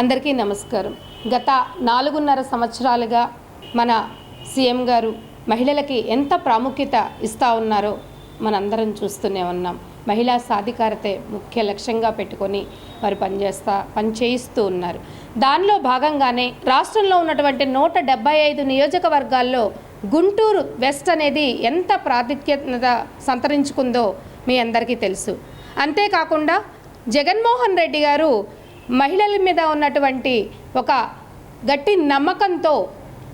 అందరికీ నమస్కారం. గత నాలుగున్నర సంవత్సరాలుగా మన సీఎం గారు మహిళలకి ఎంత ప్రాముఖ్యత ఇస్తూ ఉన్నారో మనందరం చూస్తూనే ఉన్నాం. మహిళా సాధికారతే ముఖ్య లక్ష్యంగా పెట్టుకొని వారు పనిచేస్తా పనిచేయిస్తూ ఉన్నారు. దానిలో భాగంగానే రాష్ట్రంలో ఉన్నటువంటి నూట డెబ్బై ఐదు నియోజకవర్గాల్లో గుంటూరు వెస్ట్ అనేది ఎంత ప్రాతిథ్యత సంతరించుకుందో మీ అందరికీ తెలుసు. అంతేకాకుండా జగన్మోహన్ రెడ్డి గారు మహిళల మీద ఉన్నటువంటి ఒక గట్టి నమ్మకంతో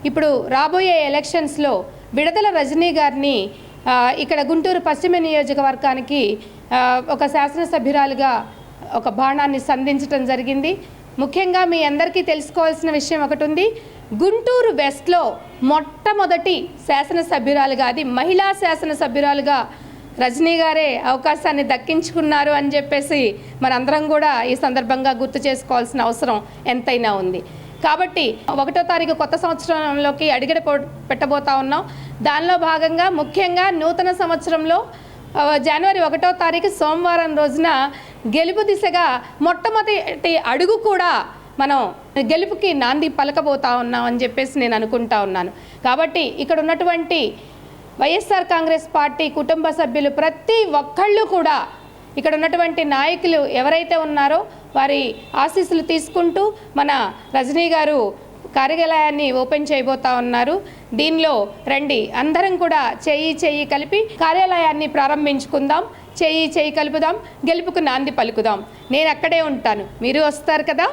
ఇప్పుడు రాబోయే ఎలక్షన్స్లో విడదల రజనీ గారిని ఇక్కడ గుంటూరు పశ్చిమ నియోజకవర్గానికి ఒక శాసనసభ్యురాలుగా ఒక బాణాన్ని సంధించడం జరిగింది. ముఖ్యంగా మీ అందరికీ తెలుసుకోవాల్సిన విషయం ఒకటి ఉంది గుంటూరు వెస్ట్లో మొట్టమొదటి శాసనసభ్యురాలుగా అది మహిళా శాసనసభ్యురాలుగా రజనీ గారే అవకాశాన్ని దక్కించుకున్నారు అని చెప్పేసి మనందరం కూడా ఈ సందర్భంగా గుర్తు చేసుకోవాల్సిన అవసరం ఎంతైనా ఉంది. కాబట్టి ఒకటో తారీఖు కొత్త సంవత్సరంలోకి అడిగడ పెట్టబోతా ఉన్నాం. దానిలో భాగంగా ముఖ్యంగా నూతన సంవత్సరంలో జనవరి ఒకటో తారీఖు సోమవారం రోజున గెలుపు దిశగా మొట్టమొదటి అడుగు కూడా మనం గెలుపుకి నాంది పలకబోతా ఉన్నాం అని చెప్పేసి నేను అనుకుంటా ఉన్నాను. కాబట్టి ఇక్కడ ఉన్నటువంటి వైఎస్ఆర్ కాంగ్రెస్ పార్టీ కుటుంబ సభ్యులు ప్రతి ఒక్కళ్ళు కూడా ఇక్కడ ఉన్నటువంటి నాయకులు ఎవరైతే ఉన్నారో వారి ఆశీస్సులు తీసుకుంటూ మన రజనీ గారు కార్యాలయాన్ని ఓపెన్ చేయబోతా ఉన్నారు. దీనిలో రండి అందరం కూడా చేయి చేయి కలిపి కార్యాలయాన్ని ప్రారంభించుకుందాం. చేయి చేయి కలుపుదాం గెలుపుకు నాంది పలుకుదాం. నేను అక్కడే ఉంటాను. మీరు వస్తారు కదా?